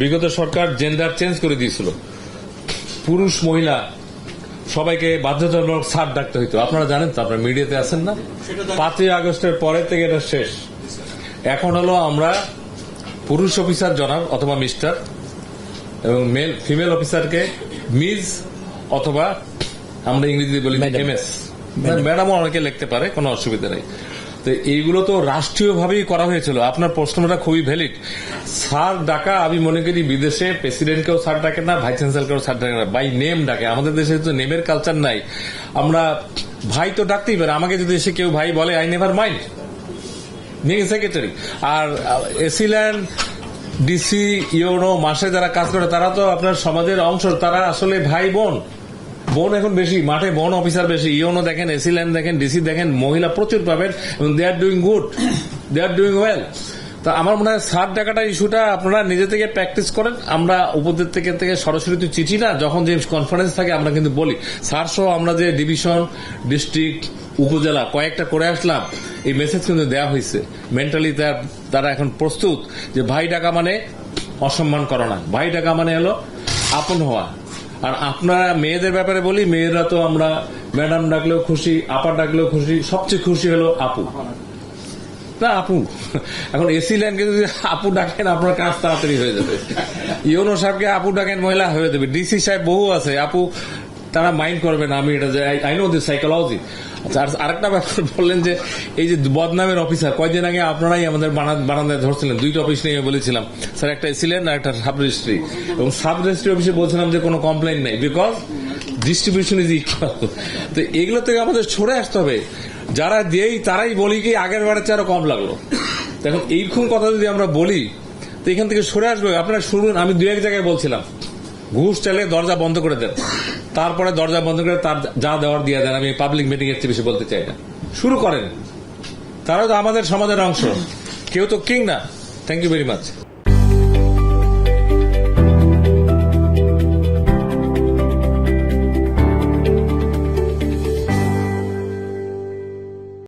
বিগত সরকার gender change করে দিয়েছিল। পুরুষ মহিলা সবাইকে বাধ্যতামূলক সার ডাকতে হইতো। আপনারা জানেন তো আপনারা মিডিয়াতে আছেন না? পাঁচই আগস্টের পরে থেকে এটা শেষ। এখন হলো আমরা পুরুষ অফিসার জনাব অথবা মিস্টার এবং মেল ফিমেল অফিসারকে মিস অথবা আমরা ইংরেজিতে বলি এম এস ম্যাডামও অনেকে লিখতে পারে কোনো অসুবিধা নেই। তো এইগুলো তো রাষ্ট্রীয়ভাবেই করা হয়েছিল। আপনার প্রশ্নটা খুবই ভ্যালিড স্যার ডাকা, আমি মনে করি বিদেশে প্রেসিডেন্টকেও স্যার ডাকে না ভাইস চ্যান্সেলরকেও স্যার ডাকে না বাই নেম ডাকে। আমাদের দেশে তো নেমের কালচার নাই। আমরা ভাই তো ডাকতেই পারে। আমাকে যদি এসে কেউ ভাই বলে আই নেভার মাইন্ড নিয়ে সেক্রেটারি আর এসিল্যান্ড, ডিসি ইউনো মাসে যারা কাজ করে, তারা তো আপনার সমাজের অংশ। তারা আসলে ভাই বোন বোন এখন বেশি, মাঠে বন অফিসার বেশি ইউনো দেখেন এসিল্যান্ড দেখেন, ডিসি দেখেন, মহিলা প্রচুর পাবেন, এবং they are doing good they are doing well তা আমার মনে হয় সার টাকাটা ইস্যুটা আপনারা নিজে থেকে প্র্যাকটিস করেন, আমরা উপদের থেকে থেকে সরাসরি তো চিঠি না, যখন যে কনফারেন্স থাকে আমরা কিন্তু বলি স্যার সহ আমরা যে ডিভিশন ডিস্ট্রিক্ট উপজেলা, কয়েকটা করে আসলাম, এই মেসেজ কিন্তু দেওয়া হয়েছে মেন্টালি তারা এখন প্রস্তুত যে ভাই ডাকা মানে অসম্মান করা না। ভাই ডাকা মানে হলো আপন হওয়া। আর আপনারা মেয়েদের ব্যাপারে বলি, মেয়েরা তো আমরা ম্যাডাম ডাকলেও খুশি, আপা ডাকলেও খুশি, সবচেয়ে খুশি হলো আপু। না, আপু, এখন এসি লাইনকে যদি আপু ডাকেন, আপনার কাজ তাড়াতাড়ি হয়ে যাবে। ইউনো সাহেবকে আপু ডাকেন, মহিলা হয়ে যাবে। ডিসি সাহেব বহু আছে। আপু তারা মাইন্ড করবে না, আমি এটা আই নো দিস সাইকোলজি আর আরেকটা ব্যাপার বললেন যে, এই যে বদনামের অফিসার কয়দিন আগে আপনারাই আমাদের বারান্দায় ধরছিলেন, দুইটা অফিস নিয়ে বলেছিলাম। স্যার, একটা এসিলেন আর একটা সাব রেজিস্ট্রি এবং সাব রেজিস্ট্রি অফিসে বলছিলাম যে, কোনো কমপ্লেন নেই বিকজ ডিস্ট্রিবিউশন ইজ ইকুয়াল তো এগুলো থেকে আমাদের সরে আসতে হবে। যারা দিয়েই তারাই বলি কি, আগের বারের চেয়ে আরও কম লাগল। দেখুন, এইরকম কথা যদি আমরা বলি, তো এখান থেকে সরে আসবে। আপনারা শুনুন, আমি দু এক জায়গায় বলছিলাম। ঘুষ চাইলে দরজা বন্ধ করে দেন। তারপরে দরজা বন্ধ করে তার যা দেওয়ার দিয়ে দেন। আমি পাবলিক মিটিং এর চেয়ে বেশি বলতে চাই না। শুরু করেন। তারা তো আমাদের সমাজের অংশ। কেউ তো কিং না। Thank you very much